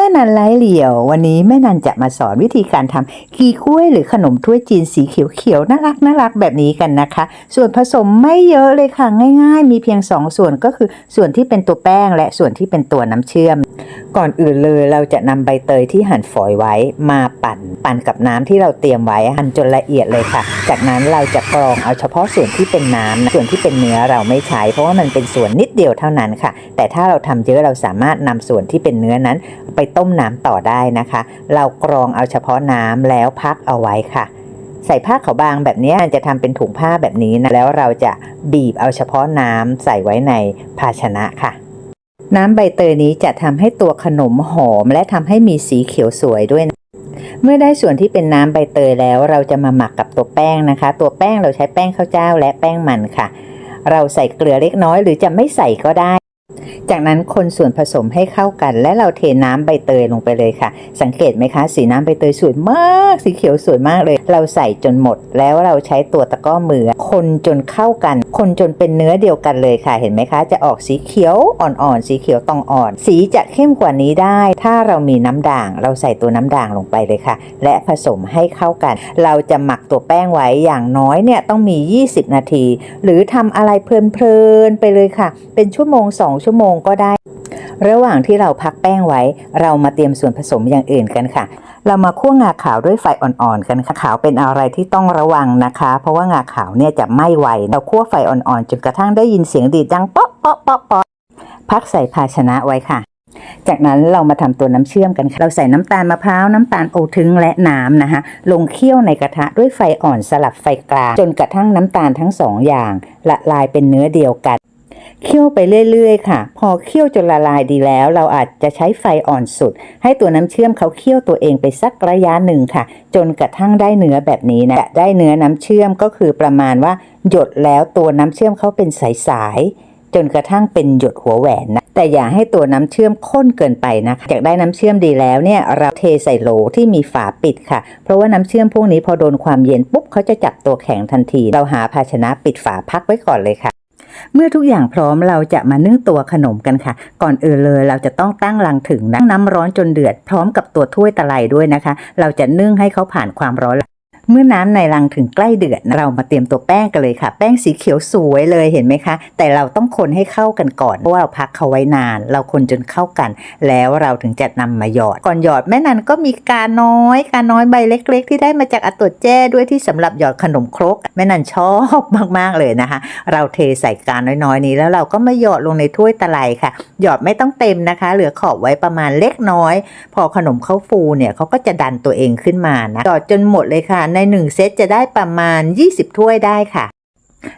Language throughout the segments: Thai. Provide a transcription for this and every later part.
แม่นันไร้เหลี่ยว วันนี้แม่นันจะมาสอนวิธีการทำกีกล้วยหรือขนมถ้วยจีนสีเขียวๆน่ารักน่ารักแบบนี้กันนะคะ ส่วนผสมไม่เยอะเลยค่ะง่ายๆ มีเพียง 2 ส่วนก็คือส่วนที่เป็นตัวแป้งและส่วนที่เป็นตัวน้ำเชื่อม ก่อนอื่นเลยเราจะนำใบเตยที่หั่นฝอยไว้มาปั่น ปั่นกับน้ำที่เราเตรียมไว้หั่นจนละเอียดเลยค่ะ จากนั้นเราจะกรองเอาเฉพาะส่วนที่เป็นน้ำนะส่วนที่เป็นเนื้อเราไม่ใช้ เพราะว่ามันเป็นส่วนนิดเดียวเท่านั้นค่ะ แต่ถ้าเราทำเยอะเราสามารถนำส่วนที่เป็นเนื้อนั้นไปต้มน้ำต่อได้นะคะ เรากรองเอาเฉพาะน้ำแล้วพักเอาไว้ค่ะ ใส่ผ้าขาวบางแบบนี้จะทำเป็นถุงผ้าแบบนี้นะแล้วเราจะบีบเอาเฉพาะน้ำใส่ไว้ในภาชนะค่ะน้ำใบเตยนี้จะทำให้ตัวขนมหอมและทำให้มีสีเขียวสวยด้วยนะเมื่อได้ส่วนที่เป็นน้ำใบเตยแล้ว เราจะมาหมักกับตัวแป้งนะคะ ตัวแป้งเราใช้แป้งข้าวเจ้าและแป้งมันค่ะ เราใส่เกลือเล็กน้อยหรือจะไม่ใส่ก็ได้ จากนั้นคนส่วนผสมให้เข้ากัน และเราเทน้ำใบเตยลงไปเลยค่ะ สังเกตไหมคะ สีน้ำใบเตยสวยมาก สีเขียวสวยมากเลย เราใส่จนหมด แล้วเราใช้ตัวตะก้อมือคนจนเข้ากัน คนจนเป็นเนื้อเดียวกันเลยค่ะเห็นไหมคะ จะออกสีเขียวอ่อนๆ สีเขียวตองอ่อน สีจะเข้มกว่านี้ได้ ถ้าเรามีน้ำด่าง เราใส่ตัวน้ำด่างลงไปเลยค่ะ และผสมให้เข้ากัน เราจะหมักตัวแป้งไว้อย่างน้อยเนี่ยต้องมี 20 นาที หรือทำอะไรเพลินๆไปเลยค่ะ เป็นชั่วโมง 2 ชั่วโมงก็ได้ ระหว่างที่เราพักแป้งไว้ เรามาเตรียมส่วนผสมอย่างอื่นกันค่ะ เรามาคั่วงาขาวด้วยไฟอ่อนๆกันค่ะขาวเป็นอะไรที่ต้องระวังนะคะ เพราะว่างาขาวเนี่ยจะไหม้ไวเราคั่วไฟอ่อนๆจนกระทั่งได้ยินเสียงดีดดังป๊ะเป๊ะเป๊ะเป๊ะพักใส่ภาชนะไว้ค่ะจากนั้นเรามาทำตัวน้ำเชื่อมกันค่ะเราใส่น้ำตาลมะพร้าวน้ำตาลโอทึงและน้ำนะคะ ลงเคี่ยวในกระทะด้วยไฟอ่อนสลับไฟกลาง จนกระทั่งน้ำตาลทั้งสองอย่างละลายเป็นเนื้อเดียวกัน เคี่ยวไปเรื่อยๆ ค่ะ พอเคี่ยวจนละลายดีแล้ว เราอาจจะใช้ไฟอ่อนสุด ให้ตัวน้ำเชื่อมเขาเคี่ยวตัวเองไปสักระยะหนึ่งค่ะ จนกระทั่งได้เนื้อแบบนี้นะได้เนื้อน้ำเชื่อมก็คือประมาณว่า หยดแล้วตัวน้ำเชื่อมเขาเป็นสายๆจนกระทั่งเป็นหยดหัวแหวนนะแต่อย่าให้ตัวน้ำเชื่อมข้นเกินไปนะคะอยากได้น้ำเชื่อมดีแล้วเนี่ยเราเทใส่โหลที่มีฝาปิดค่ะ เพราะว่าน้ำเชื่อมพวกนี้พอโดนความเย็นปุ๊บเขาจะจับตัวแข็งทันที เราหาภาชนะปิดฝาพักไว้ก่อนเลยค่ะ เมื่อทุกอย่างพร้อมเราจะมานึ่งตัวขนมกันค่ะ ก่อนอื่นเลยเราจะต้องตั้งรังถึงนะน้ำร้อนจนเดือดพร้อมกับตัวถ้วยตะไลด้วยนะคะ เราจะนึ่งให้เขาผ่านความร้อน เมื่อน้ำในรังถึงใกล้เดือดเรามาเตรียมตัวแป้งกันเลยค่ะ แป้งสีเขียวสวยเลยเห็นไหมคะ แต่เราต้องคนให้เข้ากันก่อนเพราะว่าเราพักเขาไว้นาน เราคนจนเข้ากัน แล้วเราถึงจะนำมาหยอด ก่อนหยอดแม่นันก็มีกาน้อยกาน้อยใบเล็ก ๆ ที่ได้มาจากอาตวแจ้ด้วยที่สำหรับหยอดขนมครกแม่นันชอบมากๆเลยนะคะ เราเทใส่กาน้อยๆนี้ แล้วเราก็มาหยอดลงในถ้วยตะไลค่ะ หยอดไม่ต้องเต็มนะคะ เหลือขอบไว้ประมาณเล็กน้อย พอขนมเขาฟูเนี่ยเขาก็จะดันตัวเองขึ้นมานะหยอดจนหมดเลยค่ะในหนึ่งเซตจะได้ประมาณ 20 ถ้วยได้ค่ะ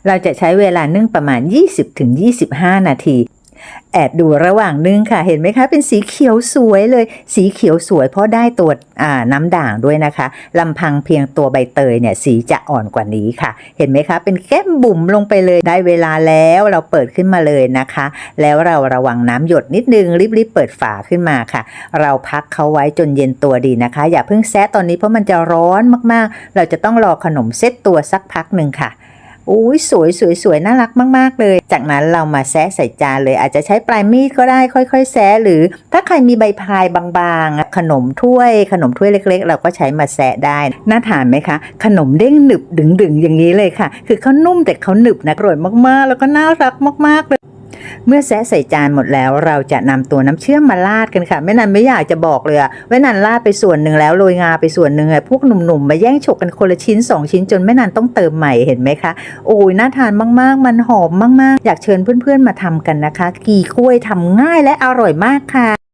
เราจะใช้เวลานึ่งประมาณ 20-25 นาที แอบดูระหว่างนึ่งค่ะเห็นไหมคะเป็นสีเขียวสวยเลย สีเขียวสวยเพราะได้ตัวน้ำด่างด้วยนะคะลำพังเพียงตัวใบเตยเนี่ยสีจะอ่อนกว่านี้ค่ะ เห็นไหมคะ เป็นแก้มบุ๋มลงไปเลยได้เวลาแล้วเราเปิดขึ้นมาเลยนะคะ แล้วเราระวังน้ำหยดนิดนึงรีบๆเปิดฝาขึ้นมาค่ะ เราพักเขาไว้จนเย็นตัวดีนะคะ อย่าเพิ่งแซะตอนนี้เพราะมันจะร้อนมากๆ เราจะต้องรอขนมเซตตัวสักพักหนึ่งค่ะ อุ้ยสวยสวยสวยน่ารักมาก ๆ เลย จากนั้นเรามาแซะใส่จานเลยอาจจะใช้ปลายมีดก็ได้ค่อย ๆ แซะหรือ ถ้าใครมีใบพายบางๆ ขนมถ้วย ขนมถ้วยเล็ก ๆ เราก็ใช้มาแซะได้น่าทานไหมคะ ขนมเด้งหนึบดึงๆอย่างนี้เลยค่ะ คือเขานุ่มแต่เขาหนึบนะอร่อยมากๆ แล้วก็น่ารักมากๆเลย เมื่อแซะใส่จานหมดแล้ว เราจะนำตัวน้ำเชื่อมมาลาดกันค่ะแม่นันไม่อยากจะบอกเลยอะแม่นันลาดไปส่วนหนึ่งแล้วโรยงาไปส่วนหนึ่งอะพวกหนุ่มๆมาแย่งฉกกันคนละชิ้นสองชิ้นจนแม่นันต้องเติมใหม่เห็นไหมคะ โอ้ยน่าทานมากๆ มันหอมมากๆ อยากเชิญเพื่อนๆมาทำกันนะคะ กีกล้วยทำง่ายและอร่อยมากค่ะ